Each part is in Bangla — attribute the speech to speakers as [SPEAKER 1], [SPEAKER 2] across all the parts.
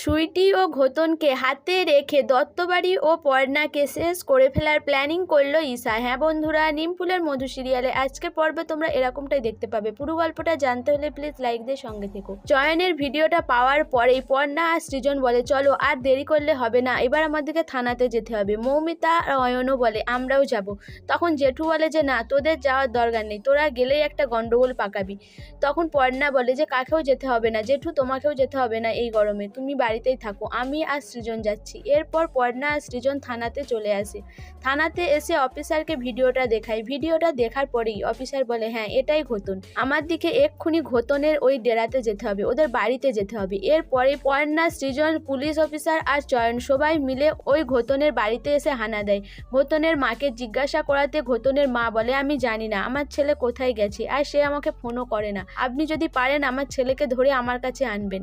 [SPEAKER 1] সুইটি ও ঘোতনকে হাতে রেখে দত্তবাড়ি ও পর্ণাকে শেষ করে ফেলার প্ল্যানিং করল ঈশা। হ্যাঁ বন্ধুরা, নিমফুলের মধু সিরিয়ালে আজকের পর্বে তোমরা এরকমটাই দেখতে পাবে। পুরো গল্পটা জানতে হলে প্লিজ লাইক দিয়ে সঙ্গে থেকো। জয়নের ভিডিওটা পাওয়ার পরেই পর্ণা আর সৃজন বলে, চলো আর দেরি করলে হবে না, এবার আমাদেরকে থানাতে যেতে হবে। মৌমিতা অয়নও বলে, আমরাও যাব। তখন জেঠু বলে যে, না, তোদের যাওয়ার দরকার নেই, তোরা গেলেই একটা গন্ডগোল পাকাবি। তখন পর্ণা বলে যে, কাকেও যেতে হবে না, জেঠু তোমাকেও যেতে হবে না এই গরমে, তুমি বাড়িতেই থাকো, আমি আর সৃজন যাচ্ছি। এরপর পর্ণা আর সৃজন থানাতে চলে আসে। থানাতে এসে অফিসারকে ভিডিওটা দেখায়। ভিডিওটা দেখার পরেই অফিসার বলে হ্যাঁ এটাই ঘোতন আমার দিকে এক্ষুনি ঘোতনের ওই ডেরাতে যেতে হবে, ওদের বাড়িতে যেতে হবে। এরপরে পর্ণা সৃজন, পুলিশ অফিসার আর চয়ন সবাই মিলে ওই ঘোতনের বাড়িতে এসে হানা দেয়। ঘোতনের মাকে জিজ্ঞাসা করাতে ঘোতনের মা বলে, আমি জানি না, আমার ছেলে কোথায় গেছে আর সে আমাকে ফোনও করে না। আপনি যদি পারেন, আমার ছেলেকে ধরে আমার কাছে আনবেন।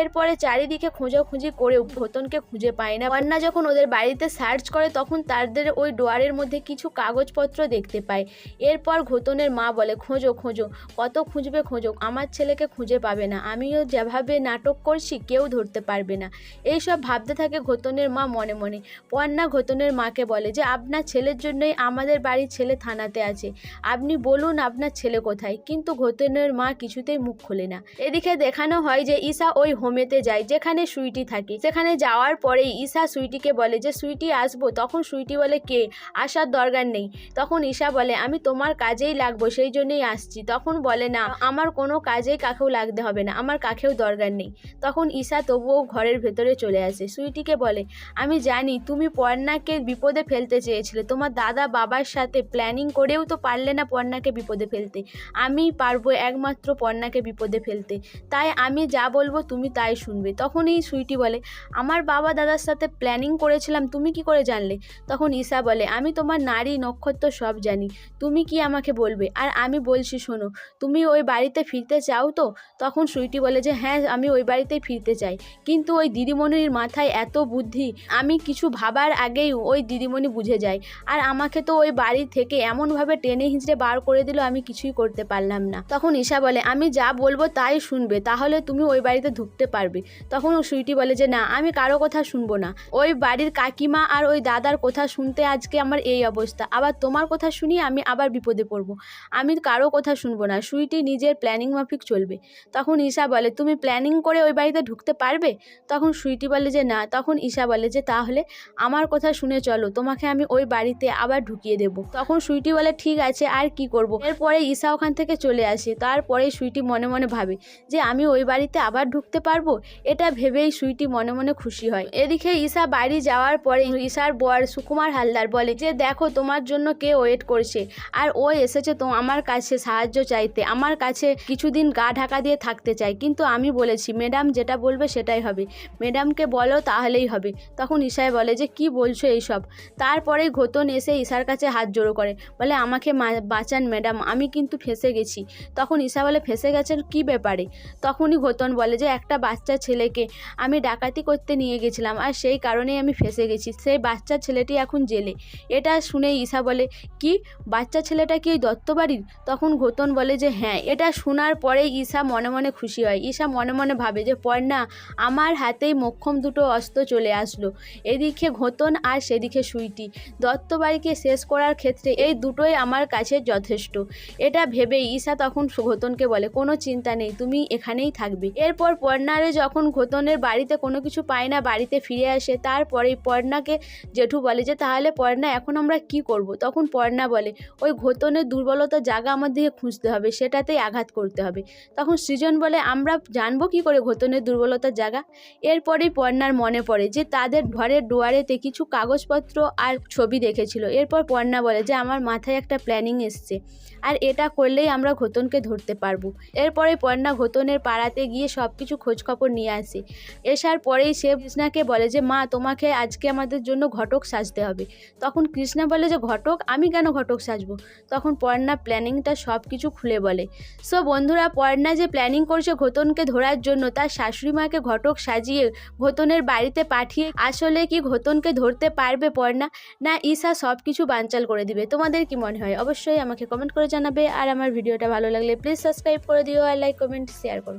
[SPEAKER 1] এরপরে চারিদিকে খোঁজাখুঁজি করেও ঘোতনকে খুঁজে পায় না। পর্ণা যখন ওদের বাড়িতে সার্চ করে, তখন তাদের ওই ডোয়ারের মধ্যে কিছু কাগজপত্র দেখতে পায়। এরপর ঘোতনের মা বলে, খোঁজো খোঁজো, কত খুঁজবে খোঁজো, আমার ছেলেকে খুঁজে পাবে না, আমিও যেভাবে নাটক করছি, কেউ ধরতে পারবে না। এইসব ভাবতে থাকে ঘোতনের মা মনে মনে। পর্ণা ঘোতনের মাকে বলে যে, আপনার ছেলের জন্যই আমাদের বাড়ির ছেলে থানাতে আছে। আপনি বলুন আপনার ছেলে কোথায়? কিন্তু ঘোতনের মা কিছুতেই মুখ খোলে না। এদিকে দেখানো হয় যে, ঈশা ওই হোমেতে যায়, যেখানে সুইটি থাকে। সেখানে যাওয়ার পরেই ঈশা সুইটিকে বলে যে, সুইটি আসব? তখন সুইটি বলে, কে? আসার দরকার নেই। তখন ঈশা বলে, আমি তোমার কাজেই লাগবো, সেই জন্যই আসছি। তখন বলে, না, আমার কোনো কাজেই কাকেও লাগতে হবে না, আমার কাকেও দরকার নেই। তখন ঈশা তবুও ঘরের ভেতরে চলে আসে। সুইটিকে বলে, আমি জানি তুমি পর্ণাকে বিপদে ফেলতে চেয়েছিলে। তোমার দাদা বাবার সাথে প্ল্যানিং করেও তো পারলে না পর্ণাকে বিপদে ফেলতে। আমি পারব একমাত্র পর্ণাকে বিপদে ফেলতে। তাই আমি যা বলব তুমি তাই শুনবে। তখনই সুইটি বলে, আমার বাবা দাদার সাথে প্ল্যানিং করেছিলাম, তুমি কি করে জানলে? তখন ঈশা বলে, আমি তোমার নারী, নক্ষত্র সব জানি, তুমি কি আমাকে বলবে? আর আমি বলছি, শোনো, তুমি ওই বাড়িতে ফিরতে চাও তো? তখন সুইটি বলে যে হ্যাঁ আমি ওই বাড়িতেই ফিরতে চাই। কিন্তু ওই দিদিমণির মাথায় এত বুদ্ধি, আমি কিছু ভাবার আগেই ওই দিদিমণি বুঝে যায়। আর আমাকে তো ওই বাড়ি থেকে এমনভাবে টেনে হিঁচড়ে বার করে দিল, আমি কিছুই করতে পারলাম না। তখন ঈশা বলে, আমি যা বলব তাই শুনবে, তাহলে তুমি ওই বাড়িতে ঢুকতে পারবে। তখন সুইটি বলে যে, না, আমি কারও কথা শুনব না। ওই বাড়ির কাকিমা আর ওই দাদার কথা শুনতে আজকে আমার এই অবস্থা। আবার তোমার কথা শুনি আমি আবার বিপদে পড়ব। আমি কারও কথা শুনব না। সুইটি নিজের প্ল্যানিং মাফিক চলবে। তখন ঈশা বলে, তুমি প্ল্যানিং করে ওই বাড়িতে ঢুকতে পারবে? তখন সুইটি বলে যে, না। তখন ঈশা বলে যে, তাহলে আমার কথা শুনে চলো। তোমাকে আমি ওই বাড়িতে আবার ঢুকিয়ে দেবো। তখন সুইটি বলে, ঠিক আছে, আর কি করব? এরপরে ঈশা ওখান থেকে চলে আসে। তারপরে সুইটি মনে মনে ভাবে যে, আমি ওই বাড়িতে আবার ঢুকতে পারব? এটা ভেবেই সুইটি মনে মনে খুশি হয়। এদিকে ঈশা বাড়ি যাওয়ার পরে ঈশার বর সুকুমার হালদার বলে যে, দেখো, তোমার জন্য কে ওয়েট করছে? আর ও এসেছে তো আমার কাছে সাহায্য চাইতে। আমার কাছে কিছুদিন গা ঢাকা দিয়ে থাকতে চাই। কিন্তু আমি বলেছি, ম্যাডাম যেটা বলবে সেটাই হবে। ম্যাডামকে বলো তাহলেই হবে। তখন ঈশায় বলে যে, কি বলছো এইসব? তারপরে ঘোতন এসে ঈশার কাছে হাত জোড়ো করে। বলে, আমাকে বাঁচান ম্যাডাম, আমি কিন্তু ফেসে গেছি। তখন ঈশা বলে, ফেসে গেছেন কি ব্যাপারে? তখনই ঘোতন বলে যে, একটা বাচ্চা ছেলেকে আমি ডাকাতি করতে নিয়ে গেছিলাম আর সেই কারণেই আমি ফেসে গেছি। সেই বাচ্চা ছেলেটি এখন জেলে। এটা শুনে ঈশা বলে, কি? বাচ্চা ছেলেটা কি ওই দত্তবাড়ির? তখন ঘোতন বলে যে হ্যাঁ। এটা শোনার পরে ঈশা মনে মনে খুশি হয়। ঈশা মনে মনে ভাবে যে, পর্ণা, আমার হাতেই মোক্ষম দুটো অস্ত্র চলে আসলো। এদিকে ঘোতন আর সেদিকে সুইটি। দত্তবাড়িকে শেষ করার ক্ষেত্রে এই দুটোই আমার কাছে যথেষ্ট। এটা ভেবে ঈশা তখন ঘোতনকে বলে, কোনো চিন্তা নেই, তুমি এখানেই থাকবে। এরপর পর্ণারে যখন ঘোতনের বাড়িতে কোনো কিছু পায় না, বাড়িতে ফিরে আসে। তারপরেই পর্ণাকে জেঠু বলে যে, তাহলে পর্ণা, এখন আমরা কি করব? তখন পর্ণা বলে, ওই ঘোতনের দুর্বলতার জায়গা আমাদেরকে খুঁজতে হবে, সেটাতেই আঘাত করতে হবে। তখন সৃজন বলে, আমরা জানব কি করে ঘোতনের দুর্বলতার জায়গা? এরপরেই পর্ণার মনে পড়ে যে, তাদের ঘরের ডোয়ারেতে কিছু কাগজপত্র আর ছবি দেখেছিল। এরপর পর্ণা বলে যে, আমার মাথায় একটা প্ল্যানিং এসছে, আর এটা করলেই আমরা ঘোতনকে ধরতে পারব। এরপরে পর্ণা ঘোতনের পাড়াতে গিয়ে সব কিছু খোঁজখবর নিয়ে আসে। এসার পরেই সে কৃষ্ণাকে বলে যে, মা, তোমাকে আজকে আমাদের জন্য ঘটক সাজতে হবে। তখন কৃষ্ণা বলে যে, ঘটক? আমি কেন ঘটক সাজবো? তখন পর্ণা প্ল্যানিংটা সব কিছু খুলে বলে। সো বন্ধুরা, পর্ণা যে প্ল্যানিং করছে ঘোতনকে ধরার জন্য, তার শাশুড়ি মাকে ঘটক সাজিয়ে ঘোতনের বাড়িতে পাঠিয়ে আসলে কি ঘোতনকে ধরতে পারবে পর্ণা? না, ঈশা সব কিছু বানচাল করে দিবে। তোমাদের কি মনে হয়? অবশ্যই আমাকে কমেন্ট করে জানাবে। আর আমার ভিডিওটা ভালো লাগলে প্লিজ সাবস্ক্রাইব করে দিও আর লাইক কমেন্ট শেয়ার করো।